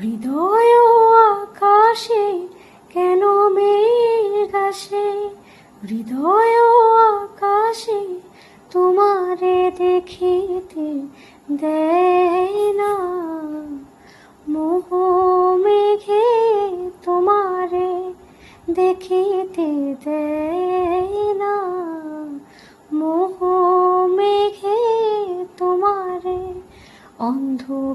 হৃদয় আকাশে কেন মেঘ আসে? হৃদয় আকাশে তোমারে দেখিতে দেয় না। মোহ মেঘে তোমারে দেখিতে দেয় না। মোহ মেঘে তোমারে অন্ধ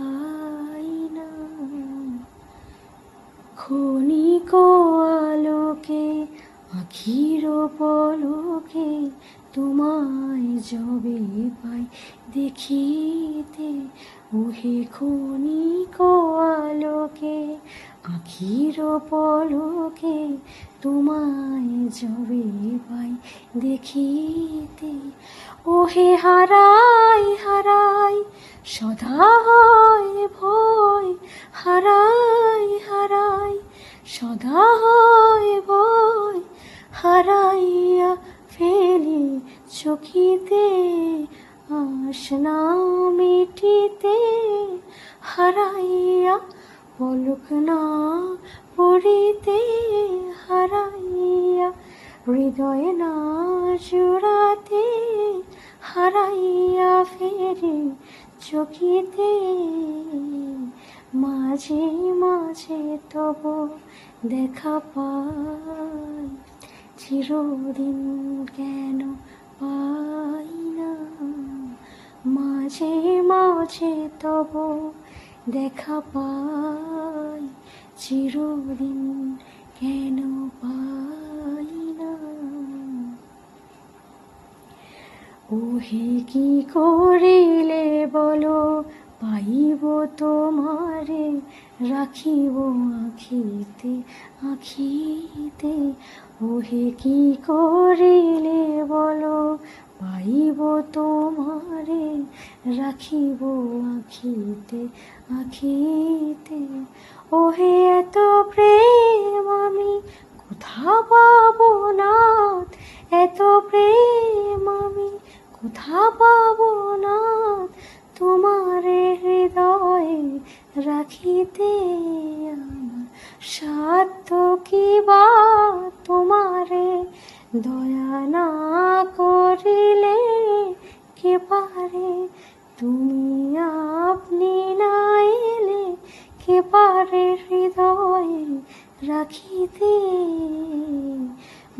পলকে তোমায় যবে পাই দেখিতে, ওহে ক্ষণিক আলোকে, আখির পলকে তোমায় যবে পাই দেখিতে, ওহে হারাই হারাই, সদা হয় ভয়, হারাই হারাই, সদা আসনা মিটিতে হারাইয়া পলক না পড়িতে হারাইয়া হৃদয় না জোড়াতে হারাইয়া ফেরি চকিতে। মাঝে মাঝে তব দেখা পাই, চিরদিন কেন না মাঝে মাঝে তব দেখা পাই, চিরদিন কেন পাই না? ওহে কি করিলে বলো, পাইব তোমারে, রাখিব আখিতে আখিতে। ওহে কি করিলে বলো পাইব তোমারে, রাখিব আখিতে আখিতে। ওহে এত প্রেম আমি কোথা পাব না এত প্রেম আমি কোথা পাব না তোমারে হৃদয়ে রাখিতে আমার সাধ্য কি বা? তোমারে দয়া পারে, তুমি আপনি না এলে কে পারে হৃদয়ে রাখিতে?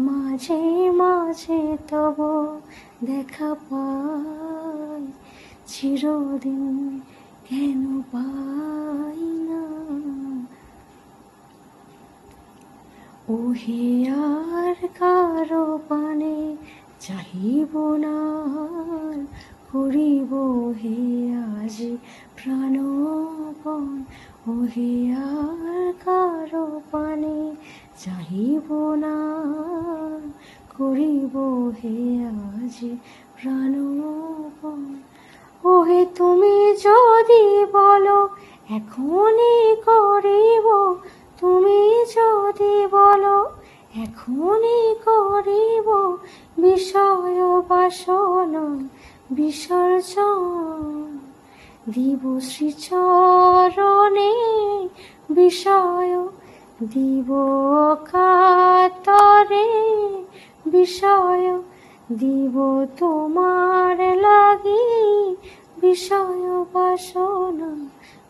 মাঝে মাঝে তব দেখা পাই, চিরদিন কেন পাই না? ওহে আর কারও পানে চাহিব না করিব হে আজি প্রাণপণ। ওহে আর কারও পানে চাহিব না। করিব হে আজি প্রাণপণ। ওহে তুমি যদি বলো, এখনই করিব। তুমি যদি বলো, এখনই করিব। বিষয় বাসন বিসর্জন। দিব শ্রীচরণে বিষয়, দিব কাতরে বিষয়, দিব তোমার লাগি বিষয় বাসনা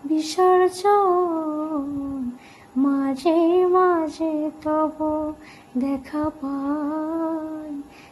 বিসর্জন। মাঝে মাঝে তব দেখা পাই।